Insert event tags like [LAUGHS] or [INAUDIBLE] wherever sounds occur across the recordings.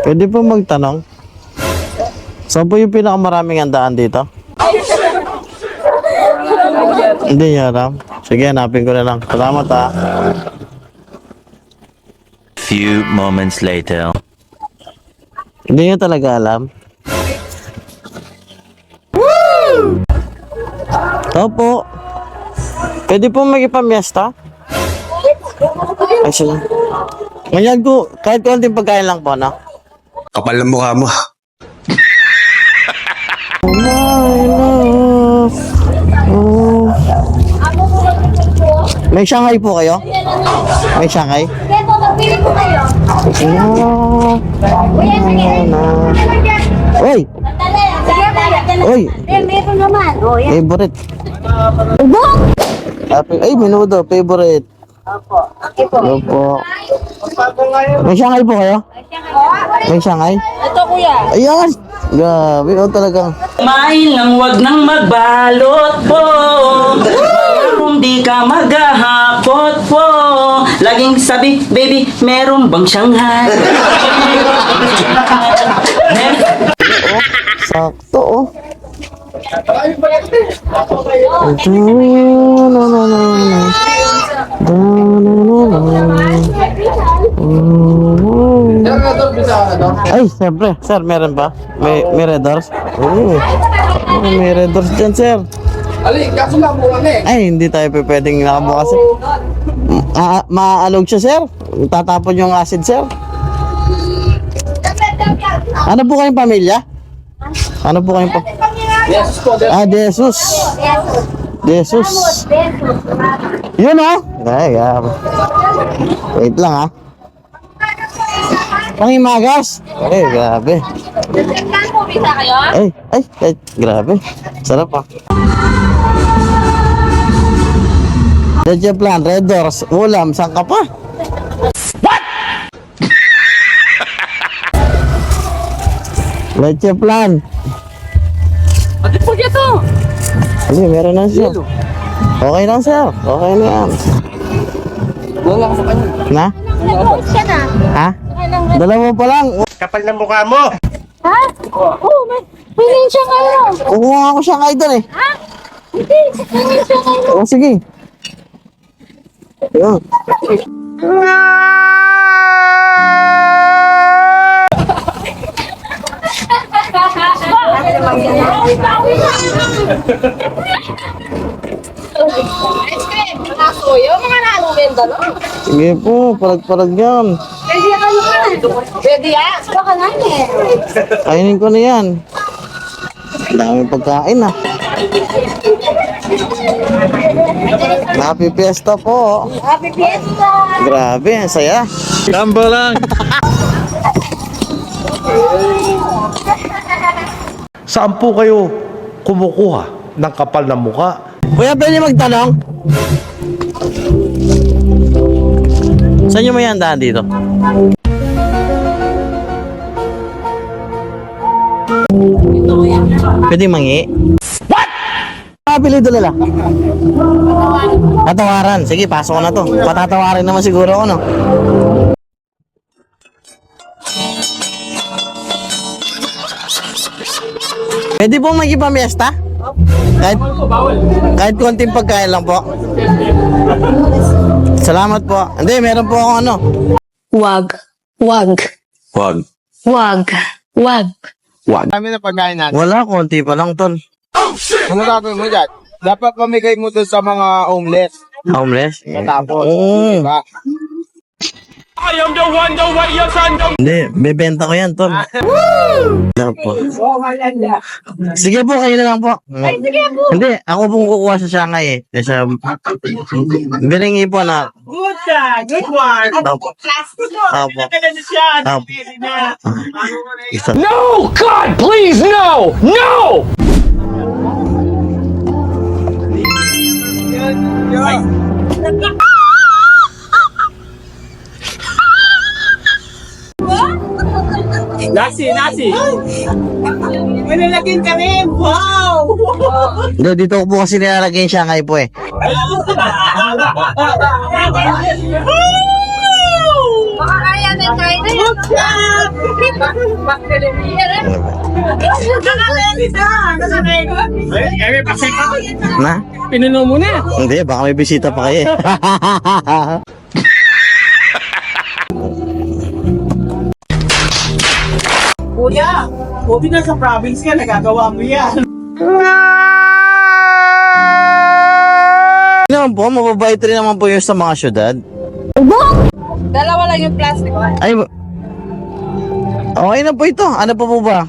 Pwede po magtanong? Saan po yung pinakamaraming andaan dito? Hindi niya alam. Sige, hanapin ko na lang. Salamat ah. Few moments later. Hindi niya talaga alam. Opo. Pwede po magipamiesta? Ay, sige. Ngayon ko, kahit konting pagkain lang po, no? Kapal ng mukha mo. My love. Oh. May Shanghai po kayo? May Shanghai? Kaya magpili po kayo. Oh. Kuya, sige. Dali. Oy! Eh, meron naman. Oh, yan. Favorite. Ubo! Happy, ay, menudo. Favorite. Opo. Okay po. Opo. May Shanghai po kayo? May Shanghai? Ito, kuya. Ayan! Grabe, oh talagang. Kumain lang wag nang magbalot po Kung di ka maghahapot po Laging sabi, baby, meron bang Shanghai? Sakto, oh. Ito, na, na, na, na. Ay, siyempre. Sir, meron ba? May, may red doors? Oo. Oh, may red doors dyan, sir. Ali, kaso lang eh. Ay, hindi tayo pe- pwedeng nakabukas. Ah, maaalog siya, sir. Tatapon yung acid, sir. Ano po kayong pamilya? Ano po kayong pa? Yes, po. Ah, Jesus. Jesus. Yun oh. Ay, grabe. Wait lang ah. Pangimagas. Ay, grabe. Ay, ay, ay, grabe. Sarap ah. Leche plan, red doors, ulam, saan ka pa? What? Leche plan. Ate po to. Hindi, meron na siya. Okay lang sir. Okay na yan. Wala ka sa kanya. Na? Nag-vote siya na. Ha? Dalawa pa lang. Kapal ng mukha mo. Ha? Oo, may pinin siya ngayon. Kukuha ako siya ngayon doon eh. Ha? Hindi, pinin siya ngayon. O sige. Yun. Ice cream. Nakasoyo, mga nalubenda no? Sige po, palag-palag yan. Pwede ka naman. Pwede yan. Baka namin. Kainin ko na yan. Ang dami pagkain ah. Happy Fiesta po. Happy Fiesta! Grabe, ang saya. Tamba lang. [LAUGHS] Saan po kayo kumukuha ng kapal ng muka? Kuya, pwede magtanong? Saan nyo may handaan dito? Pwede mangi? What? Apelido nila? Tatawaran. Sige, pasok ko na to. Patatawarin naman siguro ako, no? Pwede pong magipamiesta? Kahit, kahit konting pagkain lang po. Salamat po. Hindi, meron po akong ano. Wag. Wag. Wag. Wag. Wag. Kami na pagkain natin. Wala, konti pa lang, tol. Ano gagawin mo dyan? Dapat pamigay mo to sa mga homeless. Homeless? Tapos, Oo. diba? Hindi, bebenta ko yan, tol. Lang po. Sige po, kayo na lang po. Hindi, ako pong kukuha sa Shanghai eh. Kasi sa... Bilingi po na... Good ka, good one. Opo. Opo. Opo. Isa. No! God, please, no! No! Nasi, nasi. Malalagin kami. Wow! Hindi, dito ko po kasi nilalagay yung Shanghai po eh. Baka kaya na Na? Pinuno mo na. Hindi, baka may bisita pa kayo eh. [LAUGHS] Kuya, buti na sa province ka, nagagawa mo yan. Hindi naman po, mababait rin naman po yung sa mga syudad. Dalawa lang yung plastic. Ay, ba- okay na po ito. Ano pa po ba?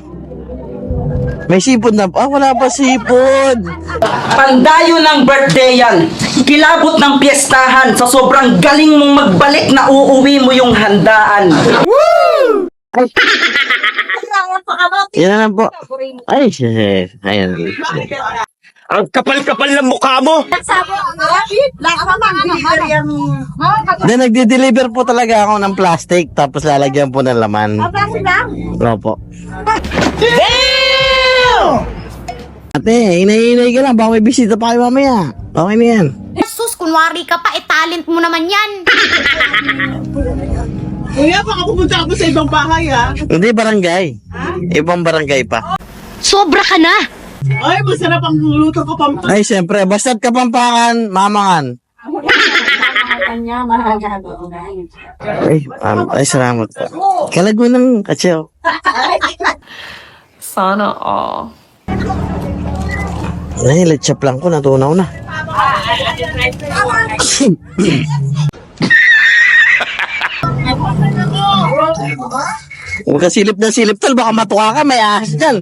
May sipod na Ah, wala pa sipod. Pandayo ng birthday yan. Kilabot ng piyestahan sa sobrang galing mong magbalik na uuwi mo yung handaan. [LAUGHS] Yan na lang po. Ay, shit. Ayan. Ang kapal-kapal ng mukha mo. Then, nagde-deliver po talaga ako ng plastic tapos lalagyan po ng laman. Opo. Ate, inay-inay ka lang. Baka may bisita pa kayo mamaya. Okay na yan. Sus, kunwari ka pa, eh talent mo naman yan. [LAUGHS] Kuya, baka pupunta ako sa ibang bahay ha. Hindi, barangay. Ibang barangay pa. Sobra ka na. Ay, masarap ang luto ko pang... Ay, siyempre. Basta't kapampangan, mamangan. Ay, um, ay, salamat po. Kalag mo ng katsyo. Sana all. Ay, letchap lang ko. Natunaw na. [COUGHS] [COUGHS] [COUGHS] Huwag ka silip na silip tol. Baka matuka ka. May ahas [LAUGHS] dyan.